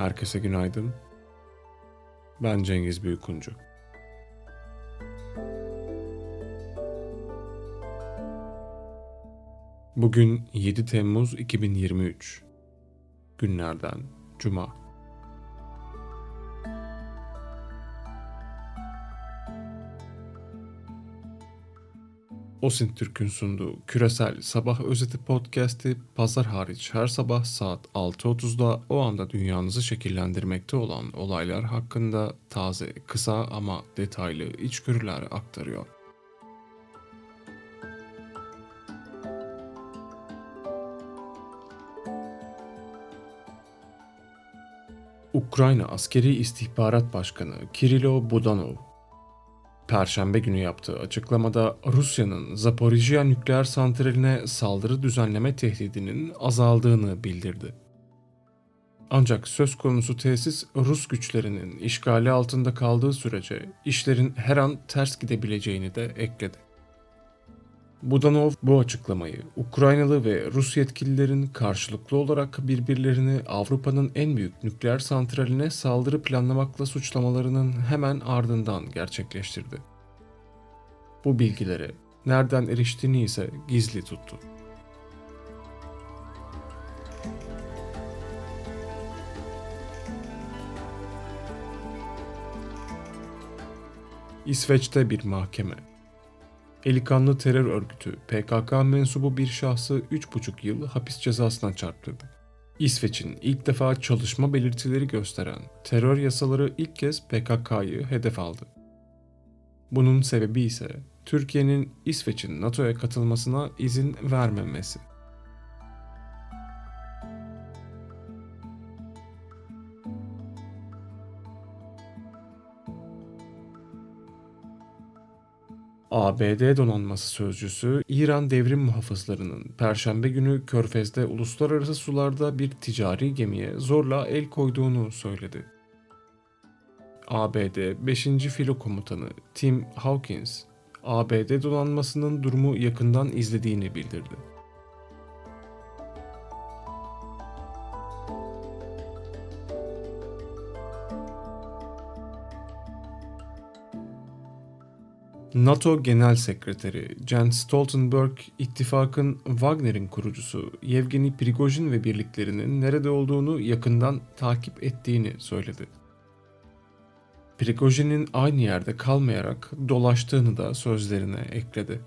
Herkese günaydın. Ben Cengiz Büyükuncu. Bugün 7 Temmuz 2023. Günlerden Cuma. Osin Türk'ün sunduğu Küresel Sabah Özeti Podcast'i pazar hariç her sabah saat 6.30'da o anda dünyanızı şekillendirmekte olan olaylar hakkında taze, kısa ama detaylı içgörüler aktarıyor. Ukrayna Askeri İstihbarat Başkanı Kirilo Budanov Perşembe günü yaptığı açıklamada Rusya'nın Zaporijya nükleer santraline saldırı düzenleme tehdidinin azaldığını bildirdi. Ancak söz konusu tesis Rus güçlerinin işgali altında kaldığı sürece işlerin her an ters gidebileceğini de ekledi. Budanov bu açıklamayı Ukraynalı ve Rus yetkililerin karşılıklı olarak birbirlerini Avrupa'nın en büyük nükleer santraline saldırı planlamakla suçlamalarının hemen ardından gerçekleştirdi. Bu bilgilere nereden eriştiğini ise gizli tuttu. İsveç'te bir mahkeme Eli kanlı terör örgütü PKK mensubu bir şahsı 3,5 yıl hapis cezasına çarptırdı. İsveç'in ilk defa çalışma belirtileri gösteren terör yasaları ilk kez PKK'yı hedef aldı. Bunun sebebi ise Türkiye'nin İsveç'in NATO'ya katılmasına izin vermemesi. ABD donanması sözcüsü İran devrim muhafızlarının Perşembe günü Körfez'de uluslararası sularda bir ticari gemiye zorla el koyduğunu söyledi. ABD 5. Filo Komutanı Tim Hawkins, ABD donanmasının durumu yakından izlediğini bildirdi. NATO Genel Sekreteri Jens Stoltenberg, ittifakın Wagner'in kurucusu Yevgeni Prigojin ve birliklerinin nerede olduğunu yakından takip ettiğini söyledi. Prigojin'in aynı yerde kalmayarak dolaştığını da sözlerine ekledi.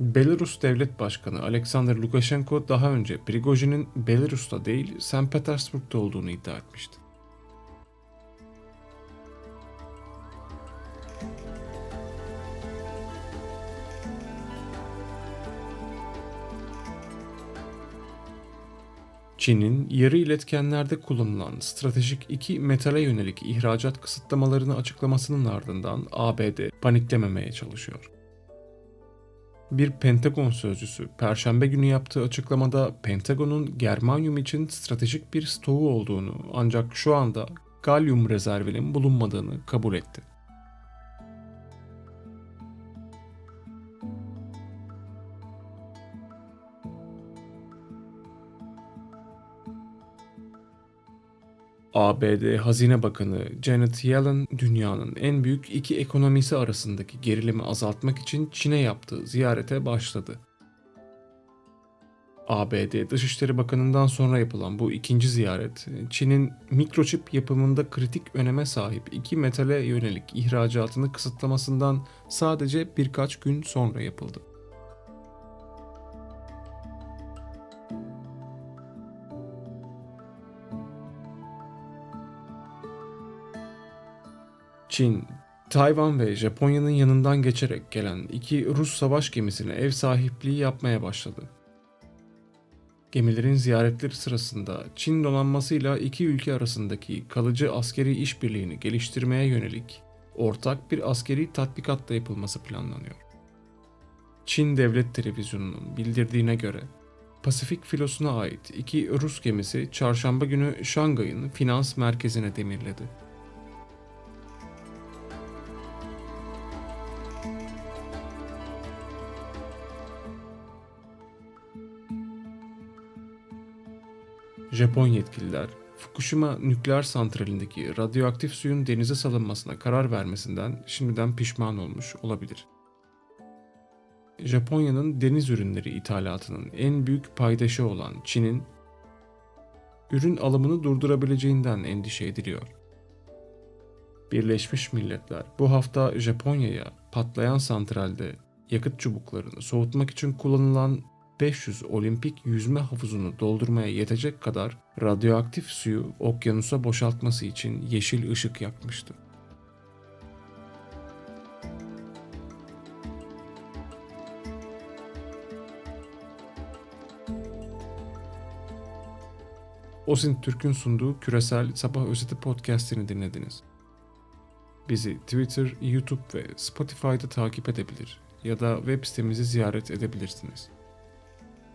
Belarus Devlet Başkanı Alexander Lukashenko daha önce Prigojin'in Belarus'ta değil St. Petersburg'da olduğunu iddia etmişti. Çin'in yarı iletkenlerde kullanılan stratejik iki metale yönelik ihracat kısıtlamalarını açıklamasının ardından ABD paniklememeye çalışıyor. Bir Pentagon sözcüsü Perşembe günü yaptığı açıklamada Pentagon'un germanyum için stratejik bir stoğu olduğunu ancak şu anda galyum rezervinin bulunmadığını kabul etti. ABD Hazine Bakanı Janet Yellen dünyanın en büyük iki ekonomisi arasındaki gerilimi azaltmak için Çin'e yaptığı ziyarete başladı. ABD Dışişleri Bakanı'ndan sonra yapılan bu ikinci ziyaret, Çin'in mikroçip yapımında kritik öneme sahip iki metale yönelik ihracatını kısıtlamasından sadece birkaç gün sonra yapıldı. Çin, Tayvan ve Japonya'nın yanından geçerek gelen iki Rus savaş gemisine ev sahipliği yapmaya başladı. Gemilerin ziyaretleri sırasında Çin donanmasıyla iki ülke arasındaki kalıcı askeri işbirliğini geliştirmeye yönelik ortak bir askeri tatbikat da yapılması planlanıyor. Çin Devlet Televizyonu'nun bildirdiğine göre Pasifik filosuna ait iki Rus gemisi çarşamba günü Şangay'ın finans merkezine demirledi. Japon yetkililer Fukushima nükleer santralindeki radyoaktif suyun denize salınmasına karar vermesinden şimdiden pişman olmuş olabilir. Japonya'nın deniz ürünleri ithalatının en büyük paydaşı olan Çin'in ürün alımını durdurabileceğinden endişe ediliyor. Birleşmiş Milletler bu hafta Japonya'ya patlayan santralde yakıt çubuklarını soğutmak için kullanılan 500 olimpik yüzme havuzunu doldurmaya yetecek kadar radyoaktif suyu okyanusa boşaltması için yeşil ışık yakmıştı. Osin Türk'ün sunduğu Küresel Sabah Özeti podcastini dinlediniz. Bizi Twitter, YouTube ve Spotify'da takip edebilir ya da web sitemizi ziyaret edebilirsiniz.